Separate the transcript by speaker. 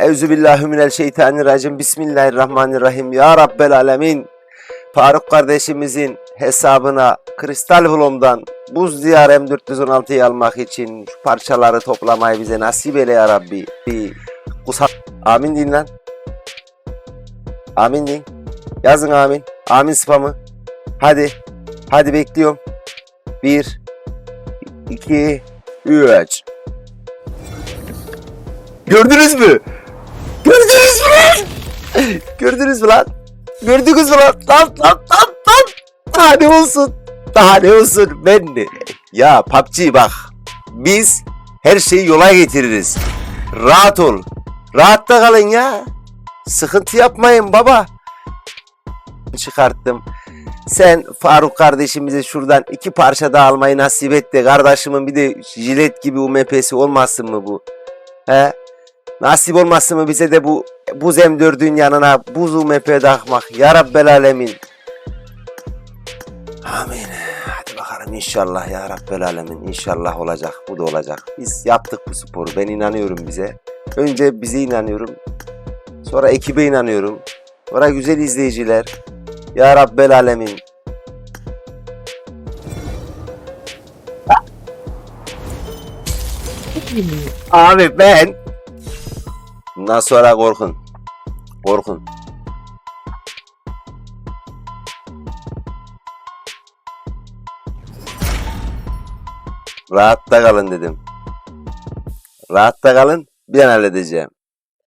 Speaker 1: Euzubillahimineşşeytanirracim. Bismillahirrahmanirrahim. Ya Rabbel Alemin. Faruk kardeşimizin hesabına Kristal Vlom'dan buz diyar M416'yı almak için parçaları toplamayı bize nasip eyle ya Rabbi. Bir kusa... Amin deyin lan. Amin deyin. Yazın amin. Amin spamı. Hadi. Hadi bekliyorum. Bir, iki, üç. Gördünüz mü? Gördünüz mü lan? Gördünüz mü lan? Lan lan lan lan. Daha ne olsun? Daha ne olsun? Ben de. Ya PUBG bak. Biz her şeyi yola getiririz. Rahat ol. Rahatta kalın ya. Sıkıntı yapmayın baba. Çıkarttım. Sen Faruk kardeşimize şuradan iki parça daha almayı nasip et de kardeşimin bir de jilet gibi UMP'si olmasın mı bu? He? Nasip olmasın mı bize de bu buz M4'ün yanına buz UMP takmak? Ya Rabbel Alemin. Amin. Hadi bakalım inşallah ya Rabbel Alemin. İnşallah olacak. Bu da olacak. Biz yaptık bu sporu. Ben inanıyorum bize. Önce bize inanıyorum. Sonra ekibe inanıyorum. Sonra güzel izleyiciler. Ya Rabbel Alemin. Abi ben Bundan sonra korkun. Korkun. Rahatta kalın dedim. Rahatta kalın. Ben halledeceğim.